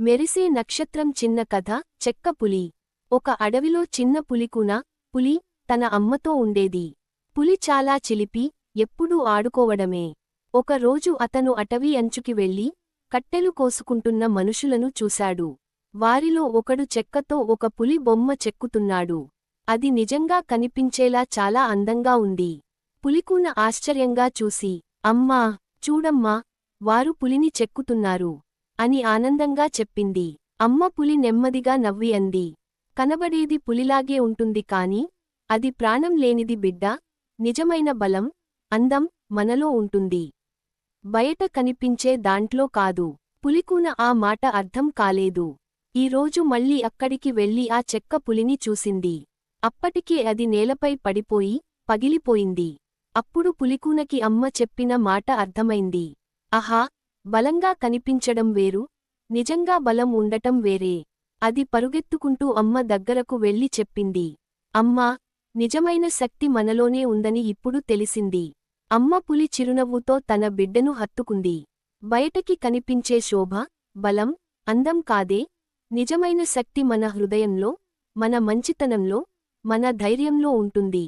మెరిసే నక్షత్రం చిన్న కథ చెక్క పులి. ఒక అడవిలో చిన్న పులికున పులి తన అమ్మతో ఉండేది. పులి చాలా చిలిపి ఎప్పుడూ ఆడుకోవడమే. ఒకరోజు అతను అటవీ అంచుకి వెళ్ళి కట్టెలు కోసుకుంటున్న మనుషులను చూశాడు. వారిలో ఒకడు చెక్కతో ఒక పులి బొమ్మ చెక్కుతున్నాడు. అది నిజంగా కనిపించేలా చాలా అందంగా ఉంది. పులికూన ఆశ్చర్యంగా చూసి అమ్మా చూడమ్మా వారు పులిని చెక్కుతున్నారు. అని ఆనందంగా చెప్పింది. అమ్మ పులి నెమ్మదిగా నవ్వి అంది కనబడేది పులిలాగే ఉంటుంది కాని అది ప్రాణం లేనిది బిడ్డ నిజమైన బలం అందం మనలో ఉంటుంది. బయట కనిపించే దాంట్లో కాదు. పులికూన ఆ మాట అర్థం కాలేదు. ఈరోజు మళ్ళీ అక్కడికి వెళ్ళి ఆ చెక్క పులిని చూసింది. అప్పటికే అది నేలపై పడిపోయి పగిలిపోయింది. అప్పుడు పులికూనకి అమ్మ చెప్పిన మాట అర్థమైంది. అహా బలంగా కనిపించడం వేరు నిజంగా బలం ఉండటం వేరే. అది పరుగెత్తుకుంటూ అమ్మ దగ్గరకు వెళ్ళి చెప్పింది. అమ్మా నిజమైన శక్తి మనలోనే ఉందని ఇప్పుడు తెలిసింది. అమ్మ పులి చిరునవ్వుతో తన బిడ్డను హత్తుకుంది. బయటకి కనిపించే శోభ బలం అందం కాదే. నిజమైన శక్తి మన హృదయంలో మన మంచితనంలో మన ధైర్యంలో ఉంటుంది.